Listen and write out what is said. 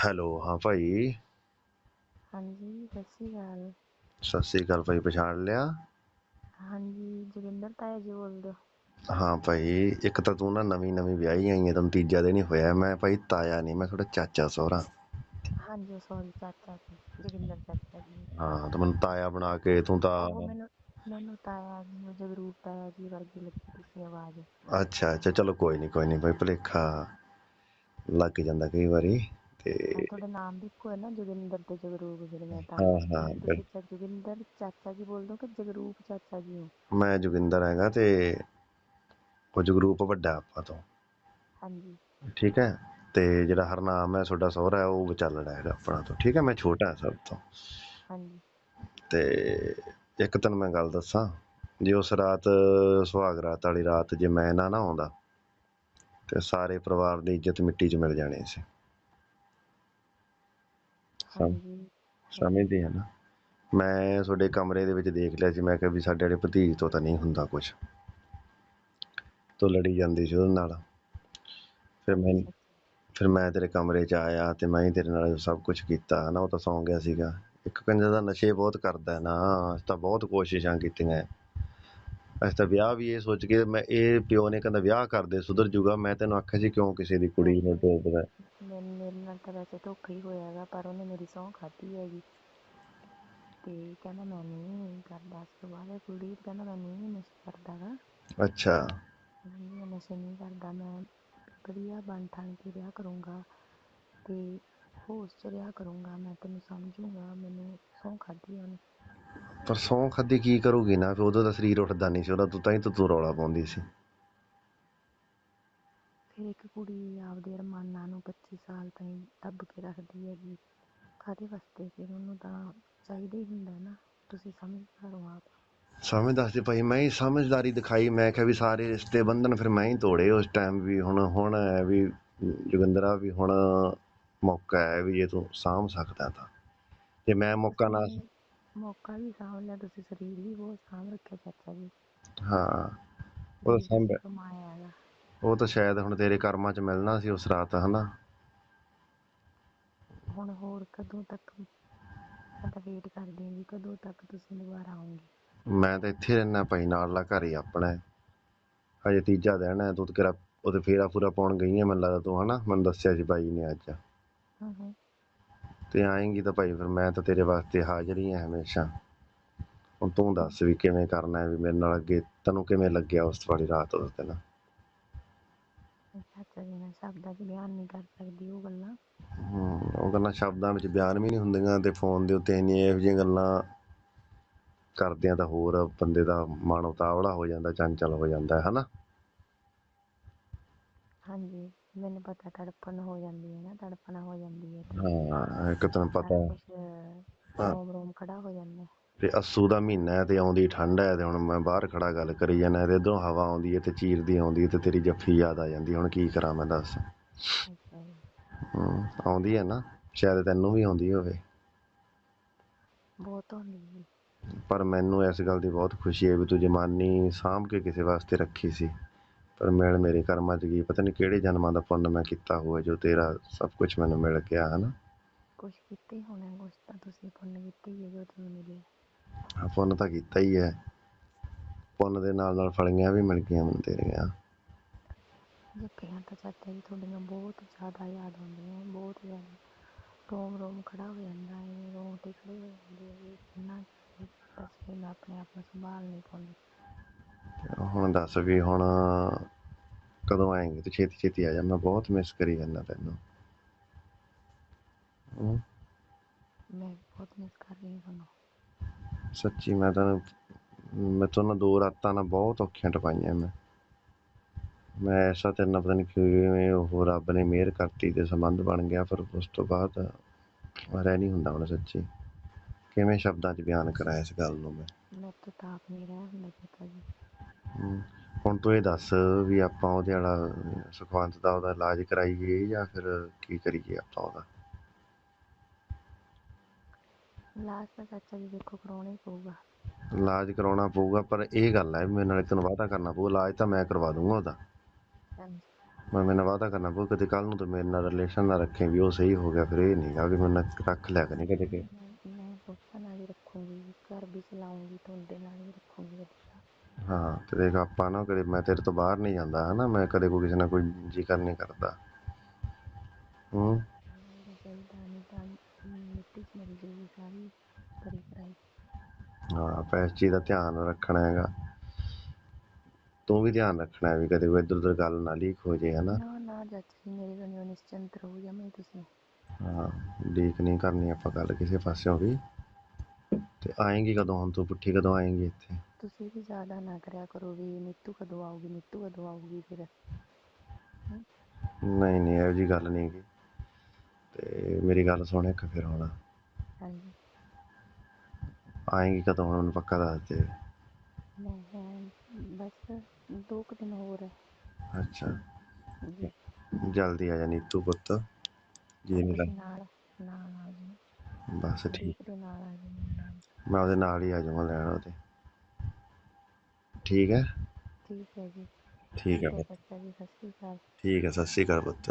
Hello ਹਾਂ ਭਾਈ। ਹਾਂਜੀ ਸਤਿ ਸ਼੍ਰੀ ਅਕਾਲ। ਸਤਿ ਸ੍ਰੀ ਅਕਾਲ ਭਾਈ ਪਛਾਣ ਲਿਆ? ਹਾਂਜੀ ਜੋਗਿੰਦਰ ਤਾਇਆ ਜੀ ਬੋਲਦੇ ਹੋ। ਹਾਂ ਭਾਈ ਇੱਕ ਤਾਂ ਤੂੰ ਨਾ ਨਵੀਂ ਨਵੀਂ ਵਿਆਹੀ ਆਈ ਹੈ ਤੈਨੂੰ ਤੀਜਾ ਦਿਨ ਹੀ ਹੋਇਆ। ਮੈਂ ਭਾਈ ਤਾਇਆ ਨਹੀਂ ਮੈਂ ਤੁਹਾਡਾ ਚਾਚਾ ਸਹੁਰਾ। ਹਾਂਜੀ ਸੌਰੀ ਚਾਚਾ ਜੀ ਜੋਗਿੰਦਰ ਚਾਚਾ ਜੀ। ਹਾਂ ਤਾਂ ਮੈਨੂੰ ਤਾਇਆ ਬਣਾ ਕੇ ਤੂੰ ਤਾਂ ਮੈਨੂੰ ਮੈਨੂੰ ਤਾਇਆ ਜੀ ਉਹ ਜਗਰੂਪ ਤਾਇਆ ਜੀ ਵਰਗੀ ਲੱਗੀ ਤੁਸੀਂ ਆਵਾਜ਼। ਅੱਛਾ ਅੱਛਾ ਚਲੋ ਕੋਈ ਨਹੀਂ ਕੋਈ ਨਹੀਂ ਭਾਈ ਭੁਲੇਖਾ ਲੱਗ ਜਾਂਦਾ ਕਈ ਵਾਰੀ। ਤੇ ਤੁਹਾਡੇ ਨਾਮ ਵੀ ਇੱਕੋ ਹੈ ਨਾ ਜੋਗਿੰਦਰ ਤੇ ਜਗਰੂਪ ਫਿਰ ਮੈਂ ਤਾਂ ਹਾਂ ਹਾਂ ਤੁਸੀਂ ਜੋਗਿੰਦਰ ਚਾਚਾ ਜੀ ਬੋਲਦੇ ਹੋ ਕਿ ਜਗਰੂਪ ਚਾਚਾ ਜੀ ਹੋ? ਮੈਂ ਜੋਗਿੰਦਰ ਹੈਗਾ ਤੇ ਉਹ ਜਗਰੂਪ ਵੱਡਾ ਆਪਾਂ ਤੋਂ। ਹਾਂਜੀ। ਠੀਕ ਹੈ? ਤੇ ਜਿਹੜਾ ਹਰਨਾਮ ਹੈ ਤੁਹਾਡਾ ਸਹੁਰਾ ਹੈ ਉਹ ਵਿਚਾਲੜਾ ਹੈਗਾ ਆਪਣਾ ਤੋਂ। ਠੀਕ ਹੈ? ਮੈਂ ਛੋਟਾ ਸਭ ਤੋਂ। ਹਾਂਜੀ। ਤੇ ਇੱਕ ਤੈਨੂੰ ਮੈਂ ਗੱਲ ਦੱਸਾਂ ਜੇ ਉਸ ਰਾਤ ਸੁਹਾਗ ਰਾਤ ਵਾਲੀ ਰਾਤ ਜੇ ਮੈਂ ਨਾ ਨਾ ਆਉਂਦਾ ਤੇ ਸਾਰੇ ਪਰਿਵਾਰ ਦੀ ਇੱਜ਼ਤ ਮਿੱਟੀ 'ਚ ਮਿਲ ਜਾਣੀ ਸੀ। ਸਮ- ਸਮਝਦੇ ਆ ਨਾ। ਮੈਂ ਤੁਹਾਡੇ ਕਮਰੇ ਦੇ ਵਿੱਚ ਦੇਖ ਲਿਆ ਸੀ ਮੈਂ ਕਿਹਾ ਵੀ ਸਾਡੇ ਵਾਲੇ ਭਤੀਜ ਤੋਂ ਤਾਂ ਨਹੀਂ ਹੁੰਦਾ ਕੁਝ ਤੋ ਲੜੀ ਜਾਂਦੀ ਸੀ ਉਹਦੇ ਨਾਲ। ਫਿਰ ਮੈਂ ਫਿਰ ਮੈਂ ਤੇਰੇ ਕਮਰੇ 'ਚ ਆਇਆ ਤੇ ਮੈਂ ਹੀ ਤੇਰੇ ਨਾਲ ਸਭ ਕੁਝ ਕੀਤਾ ਹਨਾ ਉਹ ਤਾਂ ਸੌਂ ਗਿਆ ਸੀਗਾ। ਇੱਕ ਕੰਜਰ ਦਾ ਨਸ਼ੇ ਬਹੁਤ ਕਰਦਾ ਹੈ ਨਾ ਅਸੀਂ ਤਾਂ ਬਹੁਤ ਕੋਸ਼ਿਸ਼ਾਂ ਕੀਤੀਆਂ। ਅਸੀਂ ਤਾਂ ਵਿਆਹ ਵੀ ਇਹ ਸੋਚ ਕੇ ਮੈਂ ਇਹ ਪਿਓ ਨੇ ਕਹਿੰਦਾ ਵਿਆਹ ਕਰਦੇ ਸੁਧਰ ਜੂਗਾ। ਮੈਂ ਤੈਨੂੰ ਆਖਿਆ ਸੀ ਕਿਉਂ ਕਿਸੇ ਦੀ ਕੁੜੀ ਨੂੰ ਮੇਰੇ ਨਾਲ ਤਾਂ ਵੈਸੇ ਧੋਖਾ ਹੀ ਹੋਇਆ ਹੈਗਾ ਪਰ ਉਹਨੇ ਮੇਰੀ ਸਹੁੰ ਖਾਧੀ ਹੈਗੀ। ਤੇ ਕਹਿੰਦਾ ਮੈਂ ਨਹੀਂ ਕਰਦਾ ਉਸ ਤੋਂ ਬਾਅਦ ਕੁੜੀ ਕਹਿੰਦਾ ਮੈਂ ਨਹੀਂ ਨਸ਼ਾ ਕਰਦਾ ਗਾ। ਅੱਛਾ। ਨਹੀਂ ਮੈਂ ਨਸ਼ੇ ਨਹੀਂ ਕਰਦਾ ਮੈਂ ਵਧੀਆ ਬਣ ਠਣ ਕੇ ਰਿਹਾ ਕਰੂੰਗਾ ਤੇ ਹੋਸ਼ ਚ ਰਿਹਾ ਕਰੂੰਗਾ ਮੈਂ ਤੈਨੂੰ ਸਮਝੂੰਗਾ ਮੈਨੂੰ ਸਹੁੰ ਖਾਧੀ ਉਹਨੇ। ਪਰ ਸੌਂ ਖਾਦੀ ਕੀ ਕਰੂਗੀ ਨਾ ਫਿਰ ਉਦੋਂ ਤਾਂ ਸਰੀਰ ਉੱਠਦਾ ਨਹੀਂ ਸੀ ਉਹਦਾ ਤੂੰ ਤਾਂ ਹੀ ਤਾਂ ਤੂੰ ਰੌਲਾ ਪਾਉਂਦੀ ਸੀ। ਇੱਕ ਕੁੜੀ ਆਪਦੇ ਅਰਮਾਨਾਂ ਨੂੰ 25 ਸਾਲ ਤਾਈਂ ਦੱਬ ਕੇ ਰੱਖਦੀ ਹੈਗੀ। ਕਾਹਦੇ ਵਾਸਤੇ? ਫਿਰ ਉਹਨੂੰ ਤਾਂ ਚਾਹੀਦਾ ਹੀ ਹੁੰਦਾ ਨਾ। ਤੁਸੀਂ ਸਮਝਦਾਰ ਹੋ ਆਪ। ਸਮਝਦਾ ਸੀ ਭਾਈ ਮੈਂ ਹੀ ਸਮਝਦਾਰੀ ਦਿਖਾਈ। ਮੈਂ ਕਿਹਾ ਵੀ ਸਾਰੇ ਰਿਸ਼ਤੇ ਬੰਧਨ ਫਿਰ ਮੈਂ ਹੀ ਤੋੜੇ ਉਸ ਟਾਈਮ ਵੀ। ਹੁਣ ਹੁਣ ਹੈ ਵੀ ਜੋਗਿੰਦਰਾ ਵੀ ਹੁਣ ਮੌਕਾ ਹੈ ਵੀ ਜੇ ਤੂੰ ਸਾਂਭ ਸਕਦਾ ਤਾਂ। ਜੇ ਮੈਂ ਮੌਕਾ ਨਾ ਮੌਕਾ ਵੀ ਸਾਂਭ ਲਿਆ ਤੁਸੀਂ ਸਰੀਰ ਵੀ ਬਹੁਤ ਸਾਂਭ ਰੱਖਿਆ ਚਾਚਾ ਜੀ। ਹਾਂ। ਉਹ ਤਾਂ ਸਾਂਭ ਕਮਾਇਆ ਹੈਗਾ। ਉਹ ਤਾਂ ਸ਼ਾਇਦ ਹੁਣ ਤੇਰੇ ਕਰਮਾਂ 'ਚ ਮਿਲਣਾ ਸੀ ਉਸ ਰਾਤ ਹਨਾ? ਹੁਣ ਹੋਰ ਕਦੋਂ ਤੱਕ? ਮੈਂ ਤਾਂ ਵੇਟ ਕਰਦੀ ਹਾਂ ਜੀ ਕਦੋਂ ਤੱਕ ਤੁਸੀਂ ਦੁਬਾਰਾ ਆਉਂਗੇ। ਮੈਂ ਤਾਂ ਇੱਥੇ ਰਹਿਣਾ ਭਾਈ ਨਾਲਲਾ ਘਰ ਹੀ ਆਪਣਾ ਹੈ। ਹਜੇ ਤੀਜਾ ਦਿਨ ਹੈ ਤੂੰ ਤਾਂ ਕਿਹੜਾ ਉਹਦੇ ਫੇਰਾ ਪੂਰਾ ਪਾਉਣ ਗਈ ਹੈ ਮੈਨੂੰ ਲੱਗਦਾ ਤੂੰ ਹਨਾ? ਮੈਨੂੰ ਦੱਸਿਆ ਸੀ ਬਾਈ ਨੇ ਅੱਜ। ਹੂੰ ਹੂੰ। ਤੇ ਆਏਂਗੀ ਤਾਂ ਭਾਈ ਫਿਰ ਮੈਂ ਤਾਂ ਤੇਰੇ ਵਾਸਤੇ ਹਾਜ਼ਰ ਹੀ ਹਾਂ ਹਮੇਸ਼ਾ। ਹੁਣ ਤੂੰ ਦੱਸ ਵੀ ਕਿਵੇਂ ਕਰਨਾ ਹੈ ਵੀ ਮੇਰੇ ਨਾਲ ਅੱਗੇ ਤੈਨੂੰ ਕਿਵੇਂ ਲੱਗਿਆ ਉਸ ਵਾਲੀ ਰਾਤ ਉਸ ਦਿਨ? ਚਾਚਾ ਜੀ ਮੈਂ ਸ਼ਬਦਾਂ 'ਚ ਬਿਆਨ ਨਹੀਂ ਕਰ ਸਕਦੀ ਉਹ ਗੱਲਾਂ। ਹੂੰ ਉਹ ਗੱਲਾਂ ਸ਼ਬਦਾਂ ਵਿੱਚ ਬਿਆਨ ਵੀ ਨਹੀਂ ਹੁੰਦੀਆਂ ਤੇ ਫੋਨ ਦੇ ਉੱਤੇ ਇੰਨੀਆਂ ਇਹੋ ਜਿਹੀਆਂ ਗੱਲਾਂ ਕਰਦਿਆਂ ਤਾਂ ਹੋਰ ਬੰਦੇ ਦਾ ਮਨ ਉਤਾਵਲਾ ਹੋ ਜਾਂਦਾ ਚੰਚਲ ਹੋ ਜਾਂਦਾ ਹੈ ਹਨਾ? ਹਾਂਜੀ ਮੈਨੂੰ ਪਤਾ ਤੜਪਣ ਹੋ ਜਾਂਦੀ ਹੈ ਨਾ ਤੜਪਣ ਹੋ ਜਾਂਦੀ ਹੈ ਹਾਂ ਇੱਕ ਤੈਨੂੰ ਪਤਾ ਕੁਛ ਰੋਮ ਰੋਮ ਖੜਾ ਹੋ ਜਾਂਦਾ। ਹੈ। ਤੇ ਅੱਸੂ ਦਾ ਮਹੀਨਾ ਹੈ ਤੇ ਆਉਂਦੀ ਠੰਡ ਹੈ ਤੇ ਹੁਣ ਮੈਂ ਬਾਹਰ ਖੜਾ ਗੱਲ ਕਰੀ ਜਾਂਦਾ ਤੇ ਇਧਰੋਂ ਹਵਾ ਆਉਂਦੀ ਹੈ ਤੇ ਚੀਰਦੀ ਆਉਂਦੀ ਹੈ ਤੇ ਤੇਰੀ ਜੱਫੀ ਯਾਦ ਆ ਜਾਂਦੀ ਹੈ। ਹੁਣ ਕੀ ਕਰਾਂ ਮੈਂ ਦੱਸ? ਅੱਛਾ ਜੀ। ਹੂੰ ਆਉਂਦੀ ਹੈ ਨਾ? ਸ਼ਾਇਦ ਤੈਨੂੰ ਵੀ ਆਉਂਦੀ ਹੋਵੇ। ਬਹੁਤ ਹੁੰਦੀ ਜੀ। ਪਰ ਮੈਨੂੰ ਇਸ ਗੱਲ ਦੀ ਬਹੁਤ ਖੁਸ਼ੀ ਹੈ ਵੀ ਤੂੰ ਜਮਾਨੀ ਸਾਂਭ ਕੇ ਕਿਸੇ ਵਾਸਤੇ ਰੱਖੀ ਸੀ। ਪਰ ਮਿਲ ਮੇਰੇ ਕਰਮਾਂ 'ਚ ਗਈ ਪਤਾ ਨਹੀਂ ਕਿਹੜੇ ਜਨਮਾਂ ਦਾ ਪੁੰਨ ਮੈਂ ਕੀਤਾ ਹੋਇਆ ਜੋ ਤੇਰਾ ਸਭ ਕੁਝ ਮੈਨੂੰ ਮਿਲ ਗਿਆ ਹਨਾ? ਕੁਛ ਕੀਤੇ ਹੋਣੇ ਕੁਛ ਤਾਂ ਤੁਸੀਂ ਪੁੰਨ ਕੀਤੇ ਹੀ ਹੈ ਜੋ ਤੁਹਾਨੂੰ ਮਿਲਿਆ। ਹਾਂ, ਪੁੰਨ ਤਾਂ ਕੀਤਾ ਹੀ ਹੈ। ਪੁੰਨ ਦੇ ਨਾਲ ਨਾਲ ਫਲੀਆਂ ਵੀ ਮਿਲ ਗਈਆਂ ਮੈਨੂੰ ਤੇਰੀਆਂ। ਜੱਫੀਆਂ ਤਾਂ ਚਾਚਾ ਜੀ ਤੁਹਾਡੀਆਂ ਬਹੁਤ ਜ਼ਿਆਦਾ ਯਾਦ ਆਉਂਦੀਆਂ ਬਹੁਤ ਜ਼ਿਆਦਾ। ਰੋਮ ਰੋਮ ਖੜਾ ਹੋ ਜਾਂਦਾ ਹੈ ਰੋਂਗਟੇ ਖੜੇ ਹੋ ਜਾਂਦੇ ਵੀ ਕਿੰਨਾ ਦੱਸੇ ਮੈਂ ਆਪਣੇ ਆਪ ਨੂੰ ਸੰਭਾਲ ਨਹੀਂ ਪਾਉਂਦੀ। ਹੁਣ ਦੱਸ ਵੀ ਹੁਣ ਕਦੋਂ ਆਏਂਗੇ? ਤੂੰ ਛੇਤੀ ਛੇਤੀ ਆ ਜਾ ਮੈਂ ਬਹੁਤ ਮਿਸ ਕਰੀ ਜਾਂਦਾ ਤੈਨੂੰ। ਹੂੰ, ਮੈਂ ਬਹੁਤ ਮਿਸ ਕਰ ਰਹੀ ਹਾਂ ਤੁਹਾਨੂੰ। ਸੱਚੀ ਮੈਂ ਤਾਂ ਮੈਂ ਤੋਂ ਨਾ ਦੋ ਰਾਤਾਂ ਨਾ ਬਹੁਤ ਔਖੀਆਂ ਟਪਾਈਆਂ ਮੈਂ। ਮੈਂ ਐਸਾ ਤੇਰੇ ਨਾਲ ਪਤਾ ਨਹੀਂ ਕਿਵੇਂ ਉਹ ਰੱਬ ਨੇ ਮਿਹਰ ਕਰਤੀ ਤੇ ਸੰਬੰਧ ਬਣ ਗਿਆ ਪਰ ਉਸ ਤੋਂ ਬਾਅਦ ਰਹਿ ਨਹੀਂ ਹੁੰਦਾ ਹੁਣ ਸੱਚੀ। ਕਿਵੇਂ ਸ਼ਬਦਾਂ 'ਚ ਬਿਆਨ ਕਰਾਂ ਇਸ ਗੱਲ ਨੂੰ ਮੈਂ? ਮੇਰੇ ਤੋਂ ਤਾਂ ਆਪ ਨਹੀਂ ਰਹਿ ਹੁੰਦਾ ਚਾਚਾ ਜੀ। ਹਮ, ਹੁਣ ਤੂੰ ਇਹ ਦੱਸ ਵੀ ਆਪਾਂ ਉਹਦੇ ਵਾਲਾ ਸੁਖਵੰਤ ਦਾ ਉਹਦਾ ਇਲਾਜ ਕਰਾਈਏ ਜਾਂ ਫਿਰ ਕੀ ਕਰੀਏ ਆਪਾਂ ਉਹਦਾ? ਲਾਸਟ ਤਾਂ ਚਾਚਾ ਜੀ ਦੇਖੋ ਕਰਾਉਣਾ ਹੀ ਪਊਗਾ। ਇਲਾਜ ਕਰਾਉਣਾ ਪਊਗਾ ਪਰ ਇਹ ਗੱਲ ਹੈ ਵੀ ਮੇਰੇ ਨਾਲ ਤੈਨੂੰ ਵਾਅਦਾ ਕਰਨਾ ਪਊ ਇਲਾਜ ਤਾਂ ਮੈਂ ਕਰਵਾ ਦੂੰਗਾ ਉਹਦਾ। ਹਾਂਜੀ। ਮੈਂ ਮੈਨੂੰ ਵਾਅਦਾ ਕਰਨਾ ਪਊ ਕਦੇ ਕੱਲ ਨੂੰ ਤੂੰ ਮੇਰੇ ਨਾਲ ਰਿਲੇਸ਼ਨ ਨਾ ਰੱਖੇ ਵੀ ਉਹ ਸਹੀ ਹੋ ਗਿਆ ਫਿਰ ਇਹ ਨਹੀਂ ਗਾ ਕਿ ਮੈਨੂੰ ਰੱਖ ਲਿਆ ਕਰੀ ਕਦੇ ਕਿ। ਮੈਂ ਮੈਂ ਪਾਪਾ ਨਾਲ ਹੀ ਰੱਖੂੰਗੀ ਘਰ ਵੀ ਚਲਾਉਂਗੀ ਤੁਹਾਡੇ ਨਾਲ ਹੀ ਰੱਖੂੰਗੀ ਵਧੀਆ ਹਾਂ ਤੇ ਦੇਖ ਆਪਾਂ ਨਾ ਕਦੇ ਮੈਂ ਤੇਰੇ ਤੋਂ ਬਾਹਰ ਨਹੀਂ ਜਾਂਦਾ ਹਨਾ ਮੈਂ ਕਦੇ ਕੋਈ ਕਿਸੇ ਨਾਲ ਕੋਈ ਜ਼ਿਕਰ ਨਹੀਂ ਕਰਦਾ। ਹੂੰ। ਮੇਰਾ ਚਾਹੀਦਾ ਨਹੀਂ ਤਾਂ ਮਿਲ ਸਾਰੀ ਹਾਂ ਪੈਸੇ ਚੀਜ਼ ਦਾ ਧਿਆਨ ਰੱਖਣਾ ਹੈਗਾ। ਤੂੰ ਵੀ ਧਿਆਨ ਰੱਖਣਾ ਹੈ ਵੀ ਕਦੇ ਕੋਈ ਇੱਧਰ ਉੱਧਰ ਗੱਲ ਨਾ ਲੀਕ ਹੋ ਜੇ ਹਨਾ? ਨਾ ਨਾ ਚਾਚਾ ਜੀ ਮੇਰੇ ਕੋਲ ਨਿਸ਼ਚਿੰਤ ਰਹੋ ਜਮੇ ਤੁਸੀਂ। ਹਾਂ ਲੀਕ ਨਹੀਂ ਕਰਨੀ ਆਪਾਂ ਗੱਲ ਕਿਸੇ ਪਾਸਿਓਂ ਵੀ। ਤੇ ਆਏਂਗੀ ਕਦੋਂ ਹੁਣ ਤੂੰ ਪੁੱਠੀ ਕਦੋਂ ਆਏਂਗੀ ਇੱਥੇ? ਤੁਸੀਂ ਵੀ ਜ਼ਿਆਦਾ ਨਾ ਕਰਿਆ ਕਰੋ ਵੀ ਨੀਤੂ ਕਦੋਂ ਆਊਗੀ ਨੀਤੂ ਕਦੋਂ ਆਊਗੀ ਫਿਰ। ਨਹੀਂ ਨਹੀਂ ਇਹੋ ਜੀ ਗੱਲ ਨਹੀਂ ਗੀ। ਤੇ ਮੇਰੀ ਗੱਲ ਸੁਣ ਇੱਕ ਫਿਰ ਹੁਣ। ਹਾਂਜੀ। ਆਏਂਗੀ ਕਦੋਂ ਹੁਣ ਮੈਨੂੰ ਪੱਕਾ ਦੱਸ ਦੇ। ਮੈਂ ਬਸ ਦੋ ਕੁ ਦਿਨ ਹੋਰ ਹੈ। ਅੱਛਾ। ਜੀ। ਜਲਦੀ ਆ ਜਾ ਨੀਤੂ ਪੁੱਤ। ਜੀ ਨਹੀਂ ਲੱਗ ਨਾਲ ਨਾਲ ਆ ਜੀ। ਬਸ ਠੀਕ ਠੀਕ। ਦੇ ਨਾਲ ਆ ਜੀ। ਨਾਲ ਮੈਂ ਉਹਦੇ ਨਾਲ ਹੀ ਆ ਜਾਊਂਗਾ ਲੈਣ ਉਹਦੇ। ਠੀਕ ਹੈ? ਠੀਕ ਹੈ ਜੀ। ਠੀਕ ਹੈ ਠੀਕ ਪੁੱਤ। ਚਾਚਾ ਜੀ ਸਤਿ ਸ਼੍ਰੀ ਅਕਾਲ। ਠੀਕ ਹੈ ਸਤਿ ਸ਼੍ਰੀ ਅਕਾਲ ਪੁੱਤ।